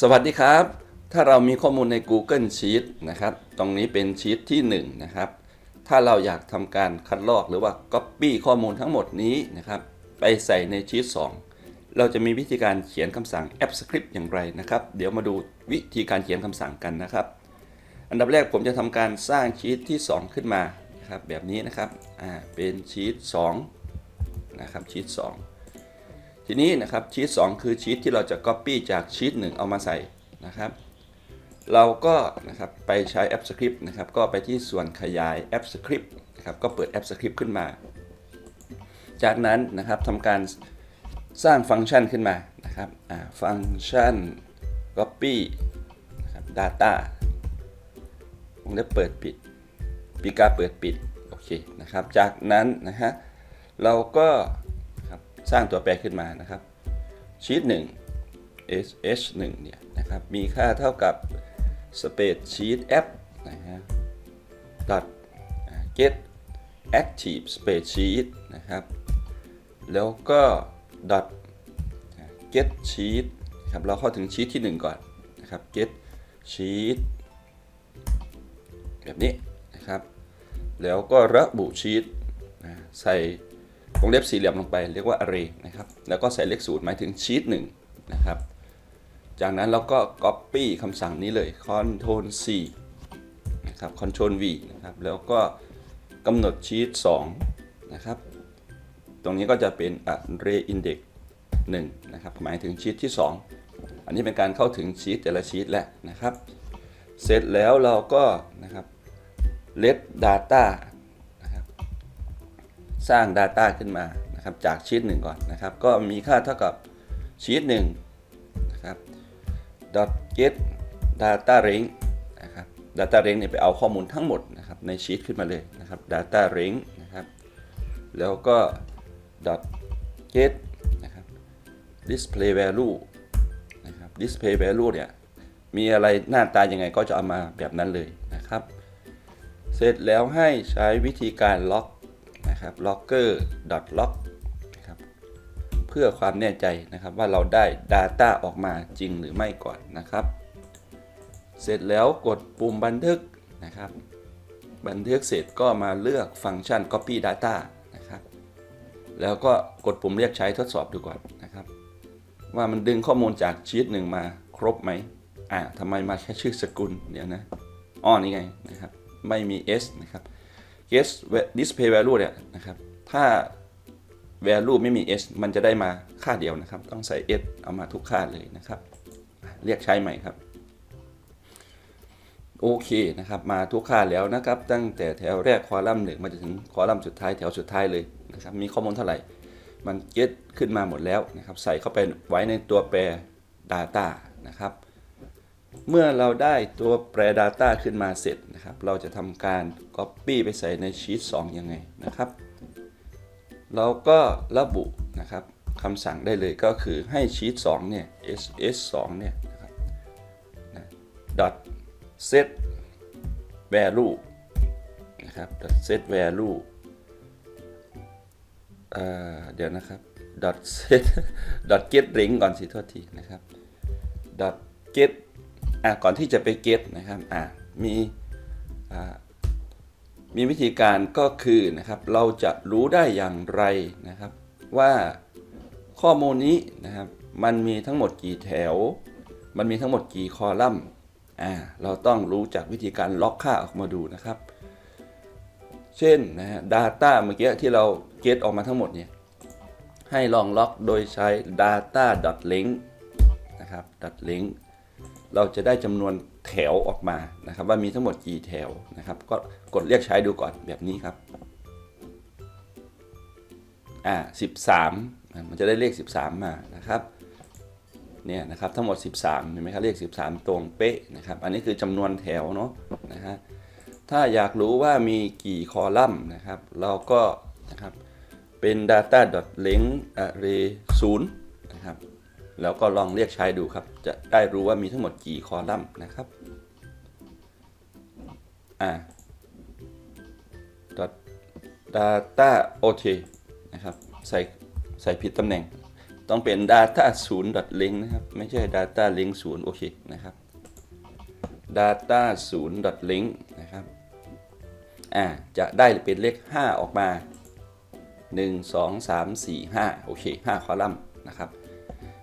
สวัสดีครับ ถ้าเรามีข้อมูลใน Google Sheet นะครับ ตรงนี้เป็นชีตที่1นะครับ ถ้าเราอยากทำการคัดลอกหรือว่า Copy ข้อมูลทั้งหมดนี้นะครับ ไปใส่ในชีต2 เราจะมีวิธีการเขียนคำสั่ง AppScript อย่างไรนะครับ เดี๋ยวมาดูวิธีการเขียนคำสั่งกันนะครับ อันดับแรกผมจะทำการสร้างชีตที่ 2 ขึ้นมานะครับแบบนี้นะครับ อ่า เป็นชีต2นะครับชีต2 ทีนี้นะครับชีต2คือชีตที่เราจะ Copy จากชีต1เอามาใส่นะครับ เราก็นะครับไปใช้ App Script นะครับก็ไปที่ส่วนขยาย App Script นะครับก็เปิด App Script ขึ้นมา จากนั้นนะครับทำการสร้างฟังก์ชันขึ้นมานะครับฟังก์ชัน copy นะครับ data วงเล็บเปิดปิดปีกาเปิดปิด โอเคนะครับ จากนั้นนะฮะเราก็ สร้างตัวแปรขึ้นมานะครับชีต1 sh 1เนี่ยนะครับมีค่าเท่ากับ space sheet app นะฮะ dot get active space sheet นะครับแล้วก็ dot get sheet ครับเราเข้าถึงชีตที่ 1 ก่อนนะครับ get sheet แบบนี้นะครับ แล้วก็ระบุชีตนะใส่ วงเล็บสี่เหลี่ยมลงไปเรียกว่า array นะครับ แล้วก็ใส่เลขศูนย์หมายถึงชีตหนึ่งนะครับ จากนั้นเราก็ copy คำสั่งนี้เลย Ctrl C นะครับ Ctrl V นะครับ แล้วก็กำหนดชีต2นะครับ ตรงนี้ก็จะเป็น array index 1นะครับ หมายถึงชีตที่ 2 อันนี้เป็นการเข้าถึงชีตแต่ละชีตแหล้วนะครับ เสร็จแล้วเราก็นะครับ let data สร้าง data ขึ้นมานะครับจากชีตหนึ่งก่อนนะครับ ก็มีค่าเท่ากับชีตหนึ่งนะครับ dot get data range นะครับ data range เนี่ยไปเอาข้อมูลทั้งหมดนะครับในชีตขึ้นมาเลยนะครับ data range นะครับ แล้วก็ dot get นะครับ display value นะครับ display value เนี่ยมีอะไรหน้าตายังไงก็จะเอามาแบบนั้นเลยนะครับ เสร็จแล้วให้ใช้วิธีการล็อก นะครับ logger.log นะครับเพื่อความแน่ใจนะครับว่าเราได้ Data ออกมาจริงหรือไม่ก่อนนะครับ เสร็จแล้วกดปุ่มบันทึกนะครับ บันทึกเสร็จก็มาเลือกฟังก์ชัน copy data นะครับ แล้วก็กดปุ่มเรียกใช้ทดสอบดูก่อนนะครับ ว่ามันดึงข้อมูลจากชีตหนึ่งมาครบไหมอ่าทำไมมาแค่ชื่อสกุลเดี๋ยวนะอ้อนี่ไงนะครับ ไม่มี s นะครับ get display value เนี่ยนะครับถ้า value ไม่มี s มันจะได้มาค่าเดียวนะครับ ต้องใส่ s เอามาทุกค่าเลยนะครับ เรียกใช้ใหม่ครับโอเคนะครับมาทุกค่าแล้วนะครับ ตั้งแต่แถวแรกคอลัมน์หนึ่งมาจนถึงคอลัมน์สุดท้ายแถวสุดท้ายเลยนะครับมีข้อมูลเท่าไหร่ มันเก็ตขึ้นมาหมดแล้วนะครับ ใส่เข้าไปไว้ในตัวแปร Data นะครับ เมื่อเราได้ตัวแปร Data ขึ้นมาเสร็จนะครับ เราจะทำการ Copy ไปใส่ในชีต2ยังไงนะครับ เราก็ระบุนะครับคำสั่งได้เลยก็คือให้ชีต2เนี่ย ss 2เนี่ยนะครับ dot set value นะครับ dot set value เเดี๋ยวนะครับ dot set dot get ring ก่อนสิโทษทีนะครับ dot get อะก่อนที่จะไป get นะครับอะมีอ่ามีวิธีการก็คือนะครับเราจะรู้ได้อย่างไรนะครับ ว่าข้อมูลนี้นะครับมันมีทั้งหมดกี่แถว มันมีทั้งหมดกี่คอลัมน์อ่าเราต้องรู้จากวิธีการล็อกค่าออกมาดูนะครับ เช่นนะฮะ data เมื่อกี้ที่เรา get ออกมาทั้งหมดเนี่ยให้ลองล็อกโดยใช้ data link นะครับ link เราจะได้จำนวนแถวออกมานะครับ ว่ามีทั้งหมดกี่แถวนะครับ ก็กดเรียกใช้ดูก่อนแบบนี้ครับอ่า13อะมันจะได้เลข 13 มานะครับเนี่ยนะครับทั้งหมด 13เห็นไหมครับเลข 13 ตรงเป๊ะนะครับ อันนี้คือจำนวนแถวเนาะนะฮะถ้าอยากรู้ว่ามีกี่คอลัมน์นะครับ เราก็นะครับเป็น data length array 0นะครับ แล้วก็ลองเรียกใช้ดูครับ จะได้รู้ว่ามีทั้งหมดกี่คอลัมน์นะครับอ่า dot data โอเคนะครับ ใส่ใส่ผิดตำแหน่ง ต้องเป็น data 0 link นะครับ ไม่ใช่ data link 0 โอเคนะครับ data 0 link นะครับอ่าจะได้เป็นเลข 5 ออกมา 1 2 3 4 5 โอเค 5 คอลัมน์นะครับ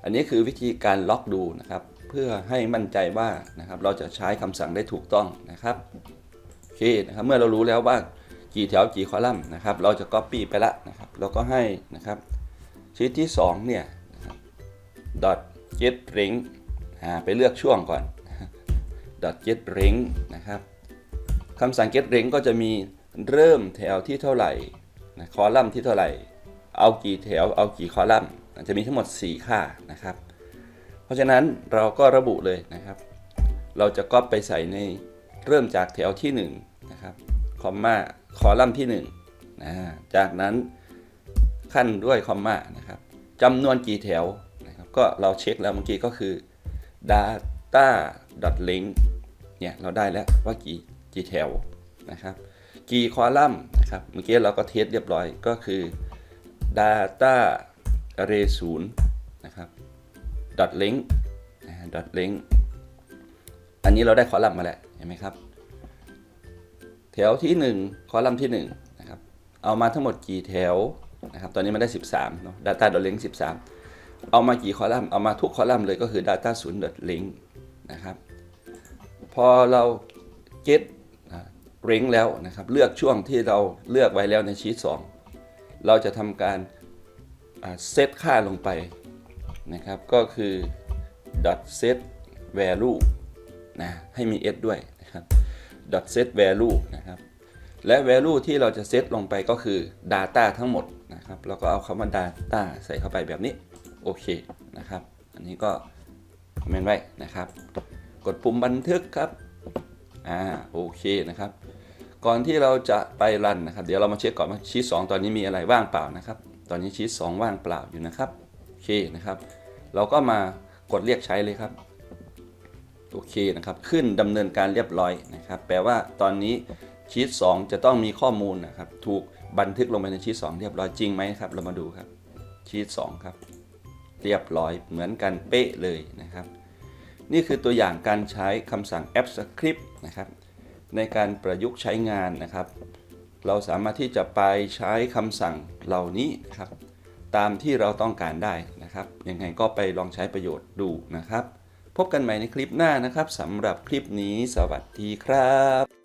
อันนี้คือวิธีการล็อกดูนะครับ เพื่อให้มั่นใจว่านะครับเราจะใช้คำสั่งได้ถูกต้องนะครับโอเคนะครับเมื่อเรารู้แล้วว่ากี่แถวกี่คอลัมน์นะครับ เราจะ Copy ไปละนะครับเราก็ให้นะครับชีทที่2เนี่ยนะครับ dot get ring อ่าไปเลือกช่วงก่อน dot get ring นะครับคำสั่ง get ring ก็จะมีเริ่มแถวที่เท่าไหร่นะคอลัมน์ที่เท่าไหร่ เอากี่แถวเอากี่คอลัมน์ จะมีทั้งหมด 4 ค่านะครับ เพราะฉะนั้นเราก็ระบุเลยนะครับ เราจะก๊อปไปใส่ในเริ่มจากแถวที่1นะครับคอมมาคอลัมน์ที่1นะจากนั้นขั้นด้วยคอมมานะครับจำนวนกี่แถวนะครับก็เราเช็คแล้วเมื่อกี้ก็คือ data link เนี่ยเราได้แล้วว่ากี่กี่แถวนะครับ กี่คอลัมน์นะครับเมื่อกี้เราก็เทสเรียบร้อยก็คือ data array 0นะครับ dot link นะฮะ dot link อันนี้เราได้คอลัมน์มาแล้วเห็นไหมครับ แถวที่ 1 คอลัมน์ที่1นะครับเอามาทั้งหมดกี่แถวนะครับตอนนี้มันได้ 13เนาะ data dot link 13 เอามากี่คอลัมน์เอามาทุกคอลัมน์เลยก็คือ data 0 dot link นะครับ พอเรา get เร่งแล้วนะครับเลือกช่วงที่เราเลือกไว้แล้วในชีต2เราจะทำการ เซตค่าลงไปนะครับ ก็คือ dot set value นะให้มี s ด้วยนะครับ dot set value นะครับ และ value ที่เราจะเซตลงไปก็คือ data ทั้งหมดนะครับแล้วก็เอาคำว่า data ใส่เข้าไปแบบนี้ โอเคนะครับ อันนี้ก็คอมเมนต์ไว้นะครับ กดปุ่มบันทึกครับ อ่าโอเคนะครับ ก่อนที่เราจะไปรันนะครับ เดี๋ยวเรามาเช็คก่อนว่าชีต2ตอนนี้มีอะไรว่างเปล่านะครับ ตอนนี้ชีต2ว่างเปล่าอยู่นะครับโอเคนะครับ เราก็มากดเรียกใช้เลยครับโอเคนะครับ ขึ้นดำเนินการเรียบร้อยนะครับ แปลว่าตอนนี้ชีต2จะต้องมีข้อมูลนะครับ ถูกบันทึกลงไปในชีต2เรียบร้อยจริงไหมครับ เรามาดูครับชีต2ครับ เรียบร้อยเหมือนกันเป๊ะเลยนะครับ นี่คือตัวอย่างการใช้คำสั่ง app script นะครับในการประยุกต์ใช้งานนะครับ เราสามารถที่จะไปใช้คำสั่งเหล่านี้นะครับ ตามที่เราต้องการได้นะครับ ยังไงก็ไปลองใช้ประโยชน์ดูนะครับ พบกันใหม่ในคลิปหน้านะครับสำหรับคลิปนี้สวัสดีครับ